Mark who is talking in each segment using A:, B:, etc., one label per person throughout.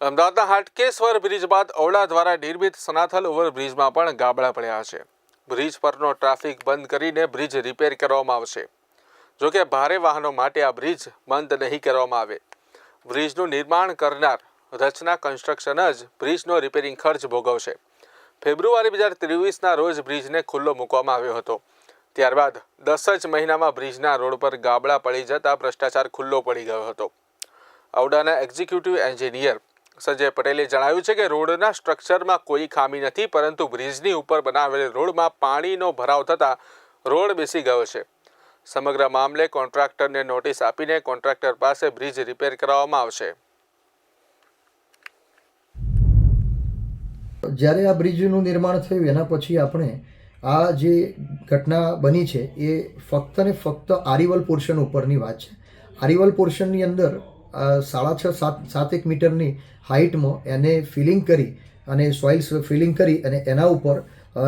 A: અમદાવાદના હાટકેશ્વર બ્રિજ બાદ ઓવડા દ્વારા નિર્મિત સનાથલ ઓવરબ્રિજમાં પણ ગાબડા પડ્યા છે. બ્રિજ પરનો ટ્રાફિક બંધ કરીને બ્રિજ રિપેર કરવામાં આવશે. જોકે ભારે વાહનો માટે આ બ્રિજ બંધ નહીં કરવામાં આવે. બ્રિજનું નિર્માણ કરનાર રચના કન્સ્ટ્રક્શન જ બ્રિજનો રિપેરિંગ ખર્ચ ભોગવશે. ફેબ્રુઆરી બે હજાર ત્રેવીસના રોજ બ્રિજને ખુલ્લો મૂકવામાં આવ્યો હતો. ત્યારબાદ દસ જ મહિનામાં બ્રિજના રોડ પર ગાબડા પડી જતા ભ્રષ્ટાચાર ખુલ્લો પડી ગયો હતો. ઔડાના એક્ઝિક્યુટિવ એન્જિનિયર સંજય પટેલે જણાવ્યું છે કે રોડના સ્ટ્રક્ચરમાં કોઈ ખામી નથી, પરંતુ બ્રિજની ઉપર બનાવેલ રોડમાં પાણીનો ભરાવ થતાં રોડ બેસી ગયો છે. સમગ્ર મામલે કોન્ટ્રાક્ટરને નોટિસ આપીને કોન્ટ્રાક્ટર પાસે બ્રિજ રિપેર કરાવવામાં આવશે.
B: જ્યારે આ બ્રિજનું નિર્માણ થયું, એના પછી આપણે આ જે ઘટના બની છે, એ ફક્ત ને ફક્ત આરિવલ પોર્શન ઉપરની વાત છે. આરિવલ પોર્શનની અંદર સાડા છ, સાત સાત એક મીટરની હાઇટમાં એને ફિલિંગ કરી અને સોઇલ્સ ફિલિંગ કરી અને એના ઉપર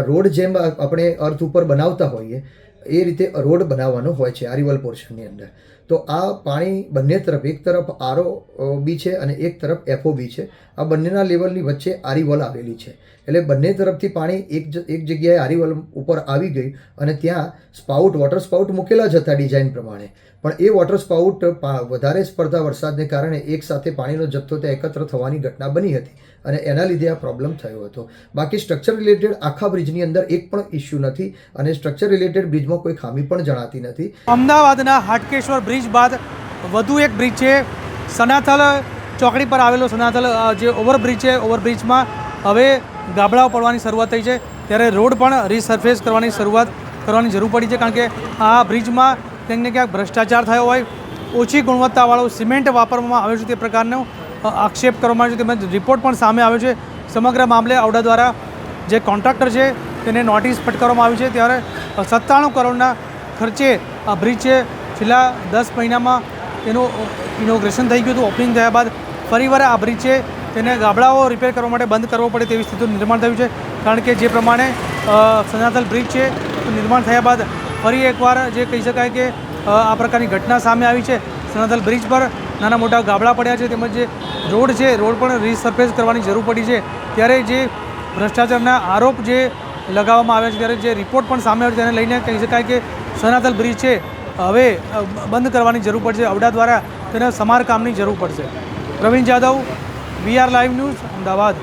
B: રોડ જેમ આપણે અર્થ ઉપર બનાવતા હોઈએ એ રીતે રોડ બનાવવાનો હોય છે આરિવલ પોર્શનની અંદર. તો આ પાણી બંને તરફ, એક તરફ આરઓ બી છે અને એક તરફ એફઓ બી છે. આ બંનેના લેવલની વચ્ચે આરીવલ આવેલી છે. એટલે બંને તરફથી પાણી એક એક જગ્યાએ આરીવલ ઉપર આવી ગઈ અને ત્યાં સ્પાઉટ વોટર સ્પાઉટ મૂકેલા જ હતા ડિઝાઇન પ્રમાણે. પણ એ વોટર સ્પાઉટ વધારે સ્પર્ધા વરસાદને કારણે એક સાથે પાણીનો જથ્થો ત્યાં એકત્ર થવાની ઘટના બની હતી અને એના લીધે આ પ્રોબ્લેમ થયો હતો. બાકી સ્ટ્રક્ચર રિલેટેડ આખા બ્રિજની અંદર એક પણ ઇસ્યુ નથી અને સ્ટ્રક્ચર રિલેટેડ બ્રિજમાં કોઈ ખામી પણ જણાતી નથી.
C: અમદાવાદના હાટકેશ્વર બ્રિજ બાદ વધુ એક બ્રિજ છે. સનાથલ ચોકડી પર આવેલો સનાથલ જે ઓવરબ્રિજ છે, ઓવરબ્રિજમાં હવે ગાબડાઓ પડવાની શરૂઆત થઈ છે. ત્યારે રોડ પણ રીસર્ફેસ કરવાની શરૂઆત કરવાની જરૂર પડી છે, કારણ કે આ બ્રિજમાં ક્યાંક ને ક્યાંક ભ્રષ્ટાચાર થયો હોય. ઓછી ગુણવત્તાવાળું સિમેન્ટ વાપરવામાં આવ્યું છે તે પ્રકારનો આક્ષેપ કરવામાં આવ્યો છે. તેમજ રિપોર્ટ પણ સામે આવ્યો છે. સમગ્ર મામલે આવડા દ્વારા જે કોન્ટ્રાક્ટર છે, તેને નોટિસ ફટકારવામાં આવી છે. ત્યારે સત્તાણું કરોડના ખર્ચે આ બ્રિજ છેલ્લા દસ મહિનામાં તેનું ઇનોગ્રેશન થઈ ગયું હતું. ઓપનિંગ થયા બાદ ફરીવાર આ બ્રિજ છે. તેને ગાબડાઓ રિપેર કરવા માટે બંધ કરવો પડે તેવી સ્થિતિનું નિર્માણ થયું છે. કારણ કે જે પ્રમાણે સનાતલ બ્રિજ છે નિર્માણ થયા બાદ ફરી એકવાર જે કહી શકાય કે આ પ્રકારની ઘટના સામે આવી છે. સનાતલ બ્રિજ પર નાના મોટા ગાબડા પડ્યા છે તેમજ જે રોડ છે, રોડ પણ રીસર્ફેસ કરવાની જરૂર પડી છે. ત્યારે જે ભ્રષ્ટાચારના આરોપ જે લગાવવામાં આવ્યા છે ત્યારે જે રિપોર્ટ પણ સામે આવ્યો છે, તેને લઈને કહી શકાય કે સનાતલ બ્રિજ છે. હવે બંધ કરવાની જરૂર પડશે. અવડા દ્વારા તેને સમારકામની જરૂર પડશે. Pravin Jadav VR live news, Ahmedabad.